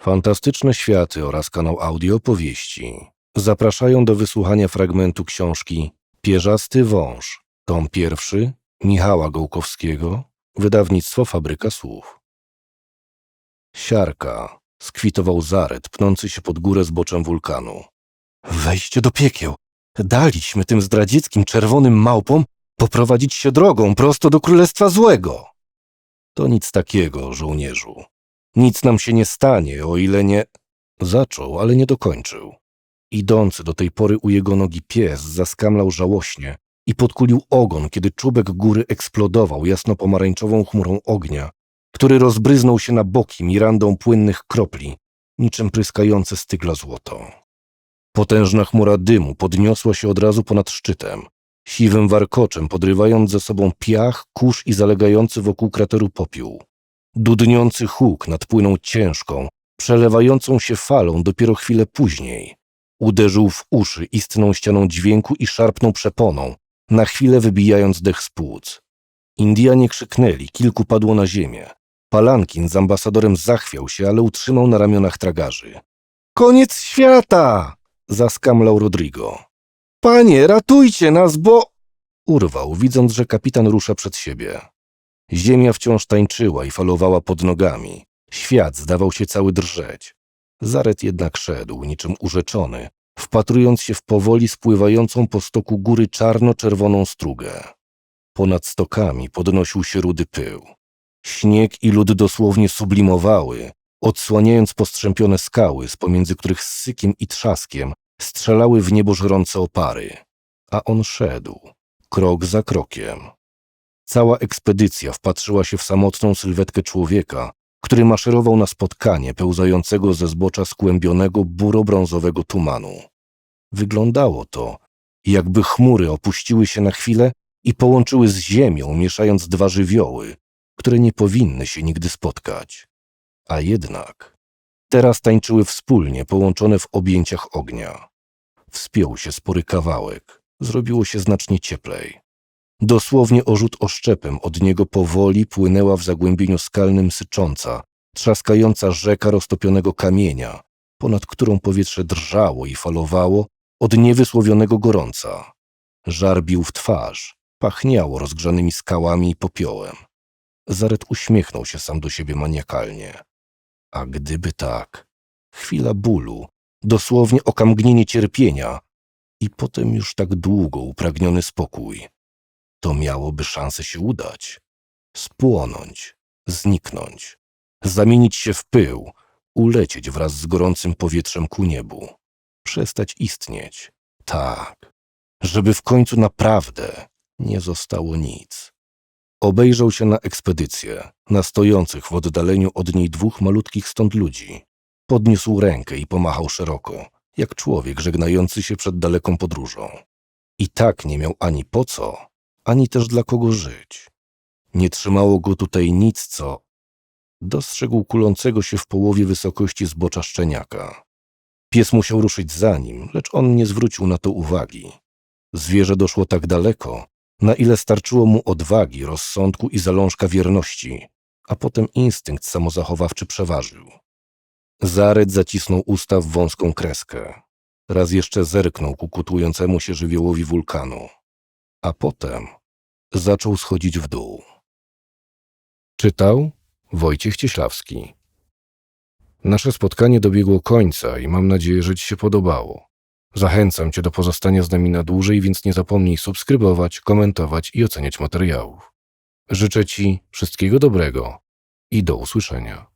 Fantastyczne światy oraz kanał audio opowieści zapraszają do wysłuchania fragmentu książki Pierzasty wąż, tom pierwszy Michała Gołkowskiego, wydawnictwo Fabryka Słów. Siarka skwitował zaret pnący się pod górę zboczem wulkanu. Wejście do piekieł. Daliśmy tym zdradzieckim czerwonym małpom poprowadzić się drogą prosto do Królestwa Złego. To nic takiego, żołnierzu. Nic nam się nie stanie, o ile nie... Zaczął, ale nie dokończył. Idący do tej pory u jego nogi pies zaskamlał żałośnie i podkulił ogon, kiedy czubek góry eksplodował jasno-pomarańczową chmurą ognia, który rozbryznął się na boki mirandą płynnych kropli, niczym pryskające stygla złoto. Potężna chmura dymu podniosła się od razu ponad szczytem, siwym warkoczem podrywając ze sobą piach, kurz i zalegający wokół krateru popiół. Dudniący huk nadpłynął ciężką, przelewającą się falą dopiero chwilę później. Uderzył w uszy istną ścianą dźwięku i szarpnął przeponą, na chwilę wybijając dech z płuc. Indianie krzyknęli, kilku padło na ziemię. Palankin z ambasadorem zachwiał się, ale utrzymał na ramionach tragarzy. Koniec świata! zaskamlał Rodrigo. Panie, ratujcie nas, bo... Urwał, widząc, że kapitan rusza przed siebie. Ziemia wciąż tańczyła i falowała pod nogami. Świat zdawał się cały drżeć. Zaret jednak szedł, niczym urzeczony, wpatrując się w powoli spływającą po stoku góry czarno-czerwoną strugę. Ponad stokami podnosił się rudy pył. Śnieg i lód dosłownie sublimowały, odsłaniając postrzępione skały, z pomiędzy których z sykiem i trzaskiem strzelały w niebo żrące opary. A on szedł, krok za krokiem. Cała ekspedycja wpatrzyła się w samotną sylwetkę człowieka, który maszerował na spotkanie pełzającego ze zbocza skłębionego buro-brązowego tumanu. Wyglądało to, jakby chmury opuściły się na chwilę i połączyły z ziemią, mieszając dwa żywioły, które nie powinny się nigdy spotkać. A jednak teraz tańczyły wspólnie, połączone w objęciach ognia. Wspiął się spory kawałek, zrobiło się znacznie cieplej. Dosłownie o rzut oszczepem od niego powoli płynęła w zagłębieniu skalnym sycząca, trzaskająca rzeka roztopionego kamienia, ponad którą powietrze drżało i falowało od niewysłowionego gorąca. Żar bił w twarz, pachniało rozgrzanymi skałami i popiołem. Zaret uśmiechnął się sam do siebie maniakalnie. A gdyby tak, chwila bólu, dosłownie okamgnienie cierpienia i potem już tak długo upragniony spokój to miałoby szansę się udać. Spłonąć, zniknąć, zamienić się w pył, ulecieć wraz z gorącym powietrzem ku niebu, przestać istnieć. Tak, żeby w końcu naprawdę nie zostało nic. Obejrzał się na ekspedycję, na stojących w oddaleniu od niej dwóch malutkich stąd ludzi. Podniósł rękę i pomachał szeroko, jak człowiek żegnający się przed daleką podróżą. I tak nie miał ani po co, ani też dla kogo żyć. Nie trzymało go tutaj nic, co dostrzegł kulącego się w połowie wysokości zbocza szczeniaka. Pies musiał ruszyć za nim, lecz on nie zwrócił na to uwagi. Zwierzę doszło tak daleko, na ile starczyło mu odwagi, rozsądku i zalążka wierności, a potem instynkt samozachowawczy przeważył. Zaret zacisnął usta w wąską kreskę. Raz jeszcze zerknął ku kutującemu się żywiołowi wulkanu a potem zaczął schodzić w dół. Czytał Wojciech Cieślawski. Nasze spotkanie dobiegło końca i mam nadzieję, że Ci się podobało. Zachęcam Cię do pozostania z nami na dłużej, więc nie zapomnij subskrybować, komentować i oceniać materiałów. Życzę Ci wszystkiego dobrego i do usłyszenia.